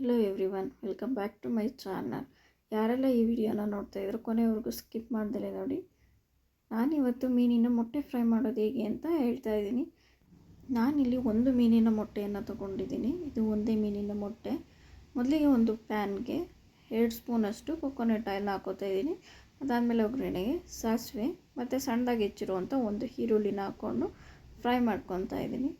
Hello everyone welcome back to my channel ಯಾರೆಲ್ಲ ಈ ವಿಡಿಯೋನ ನೋಡ್ತಾ ಇದ್ರು ಕೊನೆವರೆಗೂ ಸ್ಕಿಪ್ ಮಾಡ್ದಲೇ ನೋಡಿ. ನಾನಿವತ್ತು ಮೀನಿನ ಮೊಟ್ಟೆ ಫ್ರೈ ಮಾಡೋದು ಹೇಗೆ ಅಂತ ಹೇಳ್ತಾ ಇದ್ದೀನಿ. ನಾನಿಲ್ಲಿ ಒಂದು ಮೀನಿನ ಮೊಟ್ಟೆಯನ್ನು ತೊಗೊಂಡಿದ್ದೀನಿ. ಇದು ಒಂದೇ ಮೀನಿನ ಮೊಟ್ಟೆ. ಮೊದಲಿಗೆ ಒಂದು ಪ್ಯಾನ್ಗೆ ಎರಡು ಸ್ಪೂನಷ್ಟು ಕೊಕೊನಟ್ ಆಯಿಲ್ ಹಾಕೋತಾ ಇದ್ದೀನಿ. ಅದಾದಮೇಲೆ ಒಗ್ಗರಣೆಗೆ ಸಾಸಿವೆ, ಮತ್ತು ಸಣ್ಣದಾಗಿ ಹೆಚ್ಚಿರುವಂಥ ಒಂದು ಈರುಳ್ಳಿನ ಹಾಕ್ಕೊಂಡು ಫ್ರೈ ಮಾಡ್ಕೊತಾ ಇದ್ದೀನಿ.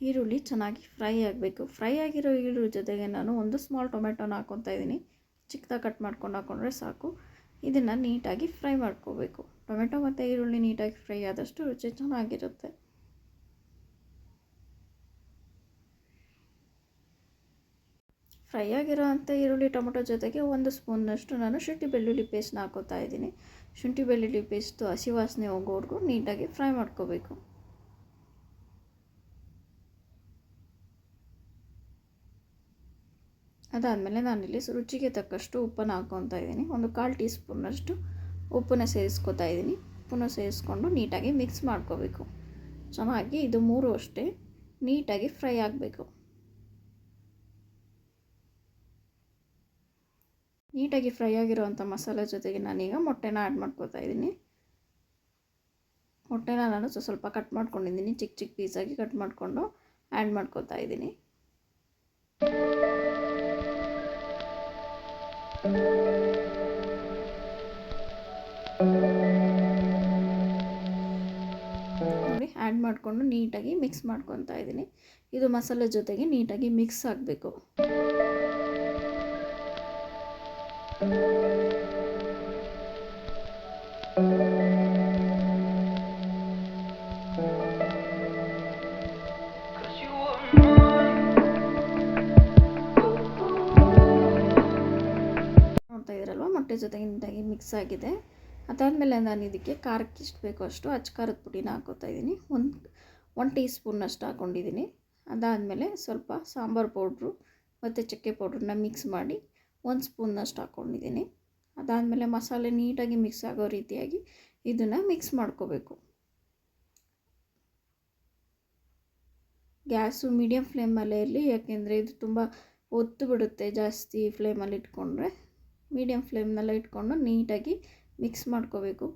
ಈರುಳ್ಳಿ ಚೆನ್ನಾಗಿ ಫ್ರೈ ಆಗಬೇಕು. ಫ್ರೈ ಆಗಿರೋ ಈರುಳ್ಳಿ ಜೊತೆಗೆ ನಾನು ಒಂದು ಸ್ಮಾಲ್ ಟೊಮೆಟೊನ ಹಾಕ್ಕೊತಾ ಇದ್ದೀನಿ. ಚಿಕ್ಕದಾಗಿ ಕಟ್ ಮಾಡ್ಕೊಂಡು ಹಾಕ್ಕೊಂಡ್ರೆ ಸಾಕು. ಇದನ್ನು ನೀಟಾಗಿ ಫ್ರೈ ಮಾಡ್ಕೋಬೇಕು. ಟೊಮೆಟೊ ಮತ್ತು ಈರುಳ್ಳಿ ನೀಟಾಗಿ ಫ್ರೈ ಆದಷ್ಟು ರುಚಿ ಚೆನ್ನಾಗಿರುತ್ತೆ. ಫ್ರೈ ಆಗಿರೋ ಅಂಥ ಈರುಳ್ಳಿ, ಟೊಮೆಟೊ ಜೊತೆಗೆ ಒಂದು ಸ್ಪೂನ್ನಷ್ಟು ನಾನು ಶುಂಠಿ ಬೆಳ್ಳುಳ್ಳಿ ಪೇಸ್ಟ್ನ ಹಾಕೋತಾ ಇದ್ದೀನಿ. ಶುಂಠಿ ಬೆಳ್ಳುಳ್ಳಿ ಪೇಸ್ಟು ಹಸಿ ವಾಸನೆ ಹೋಗೋವರೆಗೂ ನೀಟಾಗಿ ಫ್ರೈ ಮಾಡ್ಕೋಬೇಕು. ಅದಾದಮೇಲೆ ನಾನಿಲ್ಲಿ ರುಚಿಗೆ ತಕ್ಕಷ್ಟು ಉಪ್ಪನ್ನು ಹಾಕ್ಕೊತಾ ಇದ್ದೀನಿ. ಒಂದು ಕಾಲು ಟೀ ಸ್ಪೂನಷ್ಟು ಉಪ್ಪನ್ನು ಸೇರಿಸ್ಕೊತಾ ಇದ್ದೀನಿ. ಉಪ್ಪನ್ನು ಸೇರಿಸ್ಕೊಂಡು ನೀಟಾಗಿ ಮಿಕ್ಸ್ ಮಾಡ್ಕೋಬೇಕು. ಚೆನ್ನಾಗಿ ಇದು ಮೂರು ಅಷ್ಟೇ ನೀಟಾಗಿ ಫ್ರೈ ಆಗಬೇಕು. ನೀಟಾಗಿ ಫ್ರೈ ಆಗಿರುವಂಥ ಮಸಾಲೆ ಜೊತೆಗೆ ನಾನೀಗ ಮೊಟ್ಟೆನ ಆ್ಯಡ್ ಮಾಡ್ಕೋತಾ ಇದ್ದೀನಿ. ಮೊಟ್ಟೆನ ನಾನು ಸ್ವಲ್ಪ ಕಟ್ ಮಾಡ್ಕೊಂಡಿದ್ದೀನಿ. ಚಿಕ್ಕ ಚಿಕ್ಕ ಪೀಸಾಗಿ ಕಟ್ ಮಾಡಿಕೊಂಡು ಆ್ಯಡ್ ಮಾಡ್ಕೋತಾ ಇದ್ದೀನಿ. ಆ್ಯಡ್ ಮಾಡಿಕೊಂಡು ನೀಟಾಗಿ ಮಿಕ್ಸ್ ಮಾಡ್ಕೊತಾ ಇದ್ದೀನಿ. ಇದು ಮಸಾಲೆ ಜೊತೆಗೆ ನೀಟಾಗಿ ಮಿಕ್ಸ್ ಆಗಬೇಕು. ಜೊತೆಗೆ ನೀಟಾಗಿ ಮಿಕ್ಸ್ ಆಗಿದೆ. ಅದಾದಮೇಲೆ ನಾನು ಇದಕ್ಕೆ ಖಾರಕ್ಕೆ ಎಷ್ಟು ಬೇಕೋ ಅಷ್ಟು ಅಚ್ಚ ಖಾರದ ಪುಡಿನ ಹಾಕೋತಾ ಇದ್ದೀನಿ. ಒಂದು ಒನ್ ಟೀ ಸ್ಪೂನಷ್ಟು ಹಾಕ್ಕೊಂಡಿದ್ದೀನಿ ಅದಾದಮೇಲೆ ಸ್ವಲ್ಪ ಸಾಂಬಾರು ಪೌಡ್ರು ಮತ್ತು ಚಕ್ಕೆ ಪೌಡ್ರನ್ನ ಮಿಕ್ಸ್ ಮಾಡಿ ಒಂದು ಸ್ಪೂನ್ನಷ್ಟು ಹಾಕ್ಕೊಂಡಿದ್ದೀನಿ ಅದಾದಮೇಲೆ ಮಸಾಲೆ ನೀಟಾಗಿ ಮಿಕ್ಸ್ ಆಗೋ ರೀತಿಯಾಗಿ ಇದನ್ನು ಮಿಕ್ಸ್ ಮಾಡ್ಕೋಬೇಕು. ಗ್ಯಾಸು ಮೀಡಿಯಮ್ ಫ್ಲೇಮಲ್ಲೇ ಇರಲಿ, ಯಾಕೆಂದರೆ ಇದು ತುಂಬ ಒತ್ತು ಬಿಡುತ್ತೆ ಜಾಸ್ತಿ ಫ್ಲೇಮಲ್ಲಿ ಇಟ್ಕೊಂಡ್ರೆ. ಮೀಡಿಯಮ್ ಫ್ಲೇಮ್ನೆಲ್ಲ ಇಟ್ಕೊಂಡು ನೀಟಾಗಿ ಮಿಕ್ಸ್ ಮಾಡ್ಕೋಬೇಕು.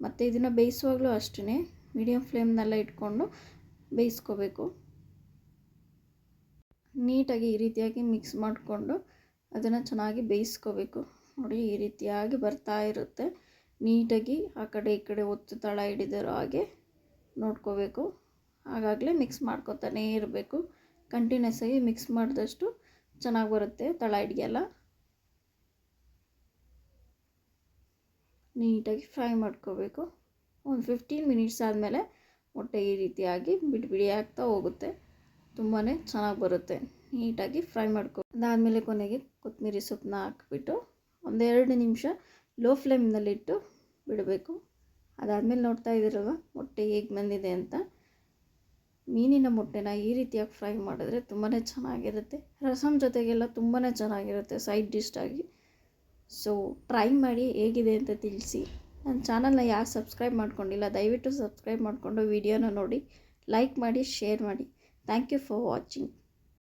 ಮತ್ತು ಇದನ್ನು ಬೇಯಿಸುವಾಗಲೂ ಅಷ್ಟೇ ಮೀಡಿಯಮ್ ಫ್ಲೇಮ್ನೆಲ್ಲ ಇಟ್ಕೊಂಡು ಬೇಯಿಸ್ಕೋಬೇಕು. ನೀಟಾಗಿ ಈ ರೀತಿಯಾಗಿ ಮಿಕ್ಸ್ ಮಾಡಿಕೊಂಡು ಅದನ್ನು ಚೆನ್ನಾಗಿ ಬೇಯಿಸ್ಕೋಬೇಕು. ನೋಡಿ, ಈ ರೀತಿಯಾಗಿ ಬರ್ತಾ ಇರುತ್ತೆ. ನೀಟಾಗಿ ಆ ಕಡೆ ಈ ಕಡೆ ಒತ್ತು ತಳ ಹಿಡಿದಿರೋ ಹಾಗೆ ನೋಡ್ಕೋಬೇಕು. ಹಾಗಾಗಲೇ ಮಿಕ್ಸ್ ಮಾಡ್ಕೋತಾನೇ ಇರಬೇಕು. ಕಂಟಿನ್ಯೂಸ್ ಆಗಿ ಮಿಕ್ಸ್ ಮಾಡಿದಷ್ಟು ಚೆನ್ನಾಗಿ ಬರುತ್ತೆ ತಳ ಹಿಡಿಯಲ್ಲ ನೀಟಾಗಿ ಫ್ರೈ ಮಾಡ್ಕೋಬೇಕು. ಒಂದು ಫಿಫ್ಟೀನ್ ಮಿನಿಟ್ಸ್ ಆದಮೇಲೆ ಮೊಟ್ಟೆ ಈ ರೀತಿಯಾಗಿ ಬಿಡಿ ಬಿಡಿ ಆಗ್ತಾ ಹೋಗುತ್ತೆ. ತುಂಬಾ ಚೆನ್ನಾಗಿ ಬರುತ್ತೆ. ನೀಟಾಗಿ ಫ್ರೈ ಮಾಡ್ಕೊ ಅದಾದಮೇಲೆ ಕೊನೆಗೆ ಕೊತ್ತಂಬರಿ ಸೊಪ್ಪನ್ನ ಹಾಕ್ಬಿಟ್ಟು ಒಂದೆರಡು ನಿಮಿಷ ಲೋ ಫ್ಲೇಮ್ನಲ್ಲಿಟ್ಟು ಬಿಡಬೇಕು. ಅದಾದಮೇಲೆ ನೋಡ್ತಾ ಇದ್ದೀರಲ್ವ, ಮೊಟ್ಟೆ ಹೇಗೆ ಬಂದಿದೆ ಅಂತ. ಮೀನಿನ ಮೊಟ್ಟೆನ ಈ ರೀತಿಯಾಗಿ ಫ್ರೈ ಮಾಡಿದ್ರೆ ತುಂಬಾ ಚೆನ್ನಾಗಿರುತ್ತೆ. ರಸಮ್ ಜೊತೆಗೆಲ್ಲ ತುಂಬಾ ಚೆನ್ನಾಗಿರುತ್ತೆ ಸೈಡ್ ಡಿಶ್ ಆಗಿ. ಸೊ ಟ್ರೈ ಮಾಡಿ ಹೇಗಿದೆ ಅಂತ ತಿಳಿಸಿ. ನನ್ನ ಚಾನಲ್ನ ಯಾರು ಸಬ್ಸ್ಕ್ರೈಬ್ ಮಾಡ್ಕೊಂಡಿಲ್ಲ, ದಯವಿಟ್ಟು ಸಬ್ಸ್ಕ್ರೈಬ್ ಮಾಡಿಕೊಂಡು ವೀಡಿಯೋನ ನೋಡಿ ಲೈಕ್ ಮಾಡಿ ಶೇರ್ ಮಾಡಿ. Thank you for watching